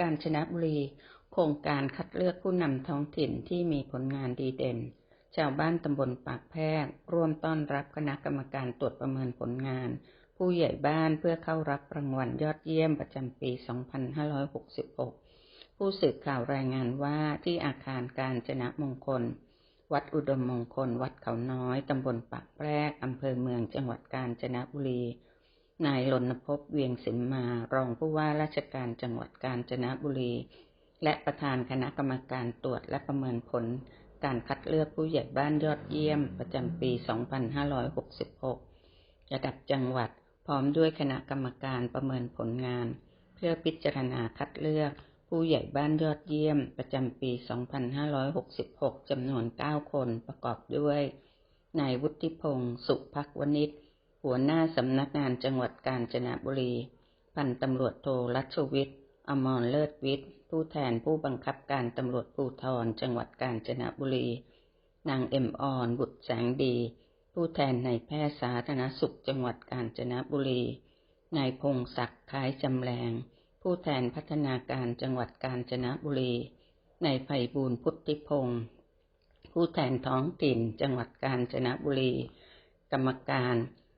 กาญจนบุรี โครงการคัดเลือกผู้นำท้องถิ่นที่มีผลงานดีเด่น ชาวบ้านตำบลปากแพรกร่วมต้อนรับคณะกรรมการตรวจประเมินผลงาน ผู้ใหญ่บ้านเพื่อเข้ารับรางวัลยอดเยี่ยมประจำปี 2566 ผู้สื่อข่าวรายงานว่าที่อาคารการจนะมงคล วัดอุดมมงคล วัดเขาน้อยตำบลปากแพรกอำเภอเมืองจังหวัดกาญจนบุรี นายรณพพเวียงสิมมารองผู้ว่าราชการจังหวัดกาญจนบุรี และประธานคณะกรรมการตรวจและประเมินผล การคัดเลือกผู้ใหญ่บ้านยอดเยี่ยมประจำปี 2566 ระดับจังหวัดพร้อมด้วยคณะกรรมการประเมินผลงาน เพื่อพิจารณาคัดเลือกผู้ใหญ่บ้านยอดเยี่ยมประจำปี 2566 จำนวน 9 คนประกอบด้วย นายวุฒิพงศ์สุภักวณิช หัวหน้าสำนักงานจังหวัดกาญจนบุรี พันตำรวจโทรัชวิทย์ อมรเลิศวิทย์ ผู้แทนผู้บังคับการตำรวจภูธรจังหวัดกาญจนบุรี นางเอ็มออน บุตรแสงดี ผู้แทนนายแพทย์สาธารณสุขจังหวัดกาญจนบุรี นายพงศักดิ์คล้ายจำแรง ผู้แทนพัฒนาการจังหวัดกาญจนบุรี นายไพบูลพุทธิพงศ์ผู้แทนท้องถิ่นจังหวัดกาญจนบุรี กรรมการ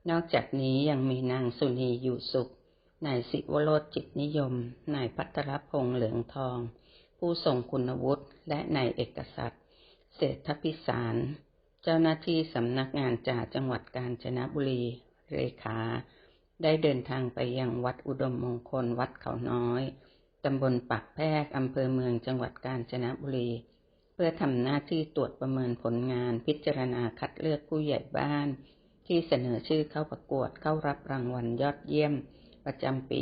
นอกจากนี้ยังมีนางสุนีอยู่สุข นายสิวโรธจิตนิยม นายพัทรพงษ์เหลืองทอง ผู้ทรงคุณวุฒิ และนายเอกสัตย์เศรษฐพิสาร เจ้าหน้าที่สำนักงานจ่าจังหวัดกาญจนบุรี เลขา ได้เดินทางไปยังวัดอุดมมงคลวัดเขาน้อย ตำบลปากแพรกอำเภอเมืองจังหวัดกาญจนบุรี เพื่อทำหน้าที่ตรวจประเมินผลงานพิจารณาคัดเลือกผู้ใหญ่บ้าน ที่เสนอชื่อเข้าประกวดเข้ารับรางวัลยอดเยี่ยม ประจำปี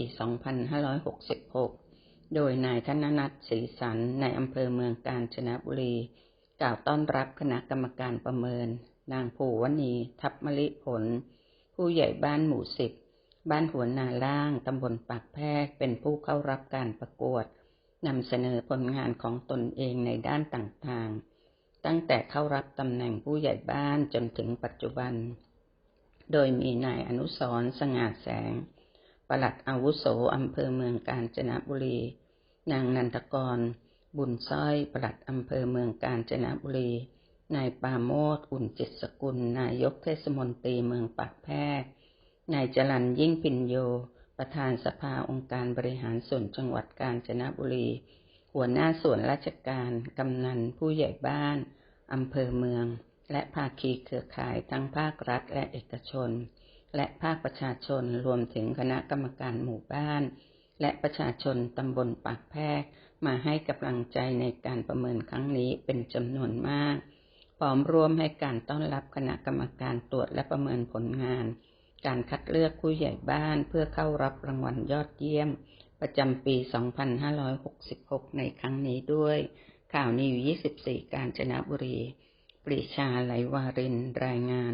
2566 โดยนายธนนัทศรีสันในอำเภอเมืองกาญจนบุรี กล่าวต้อนรับคณะกรรมการประเมิน นางผูวณี ทับมลิผล ผู้ใหญ่บ้านหมู่สิบบ้านหัวนาล่าง ตำบลปากแพรกเป็นผู้เข้ารับการประกวดนำเสนอผลงานของตนเองในด้านต่างๆ ตั้งแต่เข้ารับตำแหน่งผู้ใหญ่บ้านจนถึงปัจจุบัน โดยมีนายอนุสรสง่าแสง ปลัดอาวุโสอำเภอเมืองกาญจนบุรี นางนันทกร บุญสร้อย ปลัดอำเภอเมืองกาญจนบุรี นายปาโมดอุ่นจิตสกุล นายกเทศมนตรีเมืองปากแพรกนายจรันยิ่งพินโย ประธานสภาองค์การบริหารส่วนจังหวัดกาญจนบุรี หัวหน้าส่วนราชการ กำนัน ผู้ใหญ่บ้าน อำเภอเมือง และภาคีเครือข่ายทั้งภาครัฐและเอกชน และภาคประชาชนรวมถึงคณะกรรมการหมู่บ้าน และประชาชนตำบลปากแพรกมาให้กำลังใจในการประเมินครั้งนี้เป็นจำนวนมาก พร้อมร่วมให้การต้อนรับคณะกรรมการตรวจและประเมินผลงาน การคัดเลือกผู้ใหญ่บ้านเพื่อเข้ารับรางวัลยอดเยี่ยม ประจำปี 2566 ในครั้งนี้ด้วย ข่าวนิว 24 การจนบุรี ปรีชาไหลวารินรายงาน